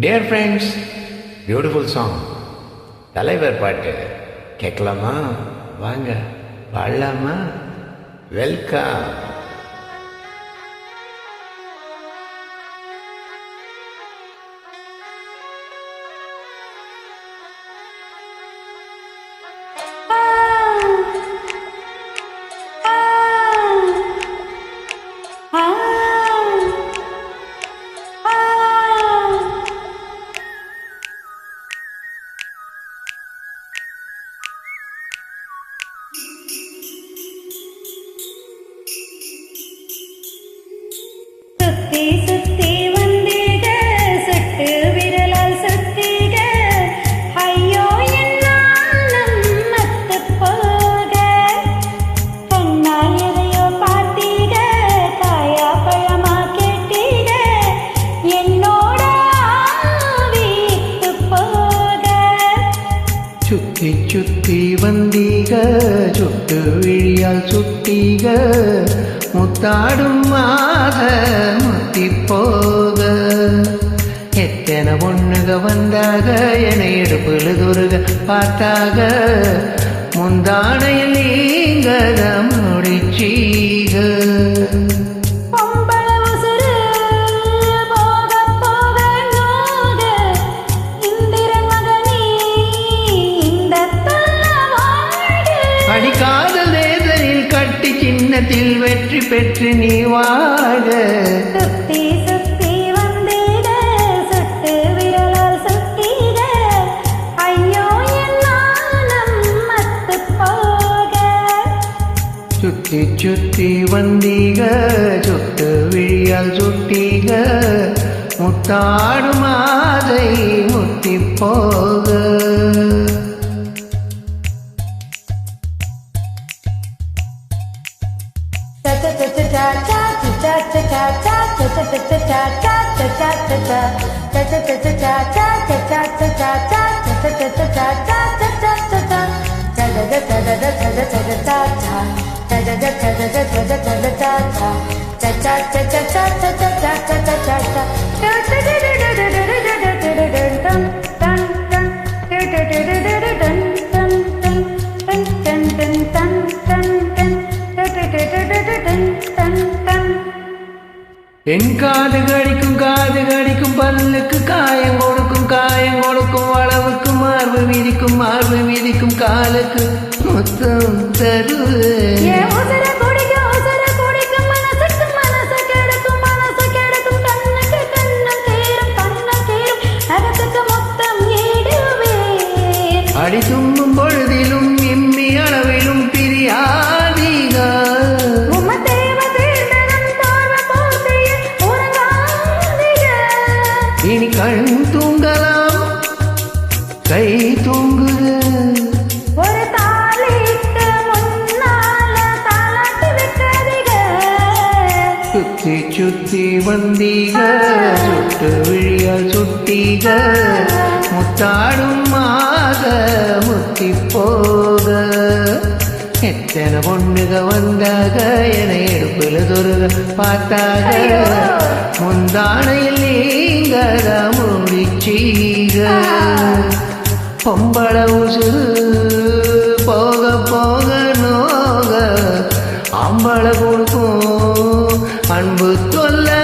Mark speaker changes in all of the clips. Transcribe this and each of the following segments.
Speaker 1: Dear friends beautiful song தலைவர் பாட்டு. கேட்கலாமா? வாங்க வாழலாமா வெல்கம்
Speaker 2: Thank you.
Speaker 1: சுத்தி சுத்தி வந்தீக சுட்டு விழியால் சுட்டீக முத்தாடும் மாத முத்தி போக எத்தனை பொண்ணுக வந்தாக என எடுப்புல துருக பார்த்தாக முந்தானையில் நீங்க முடிச்சீக சின்னத்தில் வெற்றி பெற்று நீ வாழ.
Speaker 2: சுத்தி சுத்தி வந்தீட சுட்டு விரலால் சுத்தீட. ஐயோ மத்து போக.
Speaker 1: சுத்தி சுத்தி வந்தீக சுட்டு விழியால் சுட்டீக. முத்தாடும் மாதை முத்தி போக. cha cha cha cha cha என் காது கடிக்கும் காது கடிக்கும் பல்லுக்கு காயம் கொடுக்கும் காயம் கொடுக்கும் அளவுக்கு மார்பு விதிக்கும் மார்பு விதிக்கும் காலுக்கு மொத்தம் தருவே.
Speaker 2: ஏன் உசுர குடிக்கும்,
Speaker 1: கை தூங்குது.
Speaker 2: ஒரு தாலிக்கு முன்னால தாலாட்டு விட்டதிக.
Speaker 1: சுத்தி சுத்தி வந்தீக சுட்டு விழியால் சுட்டீக. முத்தாடும் மாத முத்தி போக. எத்தனை பொண்ணுக வந்தாக என எடுப்புல துருக பார்த்தாக. முந்தானையில் நீங்க முடிச்சீக பொம்பள உசுறு போக போக நோக ஆம்பள கொடுக்கும் அன்பு தொல்லை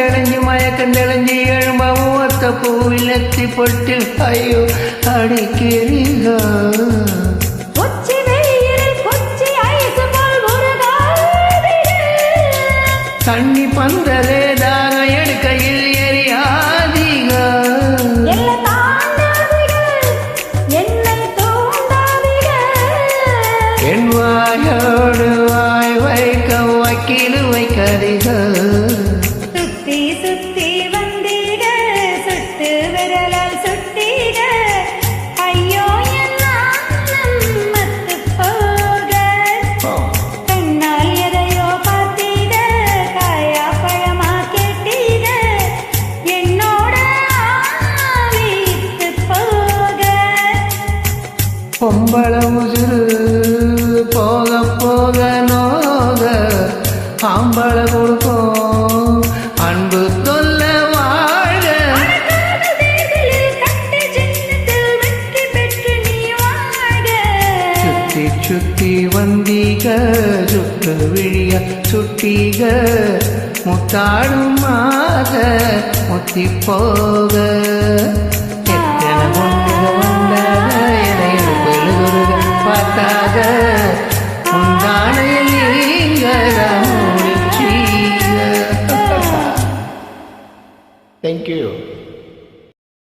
Speaker 2: കണ്ടളഞ്ഞു മയക്കണ്ടളഞ്ഞ് എഴുമ്പ
Speaker 1: മൂവത്ത പൂവിലെത്തി പൊട്ടിൽ അയ്യോ അടിക്കേറിയ மழை கொடுக்கும் அன்பு தொல்ல வாழ. சுத்தி சுத்தி வந்தீக சுட்டு விழிய சுட்டீக. முத்தாடும் மாத முத்தி போக.